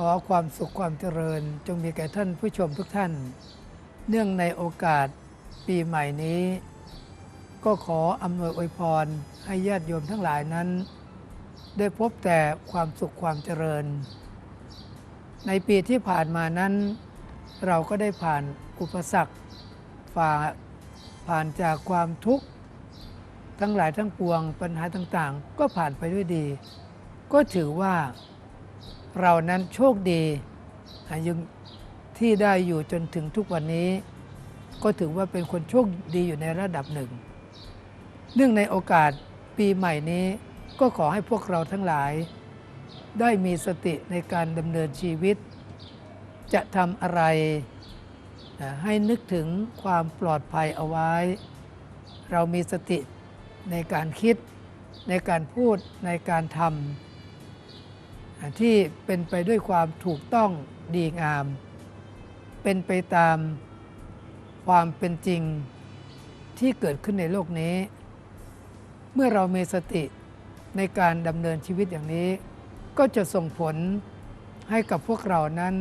ขอความสุขความเจริญจงมีแก่ท่านผู้ชมทุกท่าน เนื่องในโอกาสปีใหม่นี้ ก็ขออำนวยอวยพรให้ญาติโยมทั้งหลายนั้น ได้พบแต่ความสุขความเจริญ ในปีที่ผ่านมานั้น เราก็ได้ผ่านอุปสรรคฝ่าผ่านจากความทุกข์ทั้งหลายทั้งปวงปัญหาต่างๆ ก็ผ่านไปด้วยดี ก็ถือว่า เรานั้นโชคดีอะยังที่ได้อยู่จนถึงทุกวันนี้ ก็ถือว่าเป็นคนโชคดีอยู่ในระดับหนึ่ง เนื่องในโอกาสปีใหม่นี้ก็ขอให้พวกเราทั้งหลาย ได้มีสติในการดำเนินชีวิต จะทำอะไรให้นึกถึงความปลอดภัยเอาไว้ เรามีสติในการคิดในการพูดในการทำ ที่เป็นไปด้วยความถูกต้องดีงาม เป็นไปตามความเป็นจริงที่เกิดขึ้นในโลกนี้ เมื่อเรามีสติในการดำเนินชีวิตอย่างนี้ ก็จะส่งผลให้กับพวกเรานั้น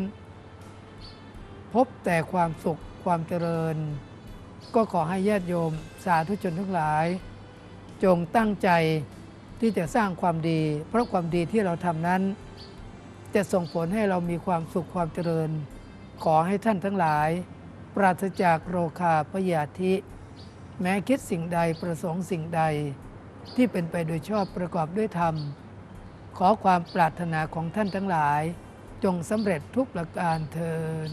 พบแต่ความสุขความเจริญ ก็ขอให้ญาติโยมสาธุชนทั้งหลาย จงตั้งใจ ที่จะสร้างความดี เพราะความดีที่เราทำนั้น จะส่งผลให้เรามีความสุขความเจริญ ขอให้ท่านทั้งหลาย ปราศจากโรคาพยาธิ แม้คิดสิ่งใดประสงค์สิ่งใด ที่เป็นไปโดยชอบประกอบด้วยธรรม ขอความปรารถนาของท่านทั้งหลาย จงสำเร็จทุกประการเทิน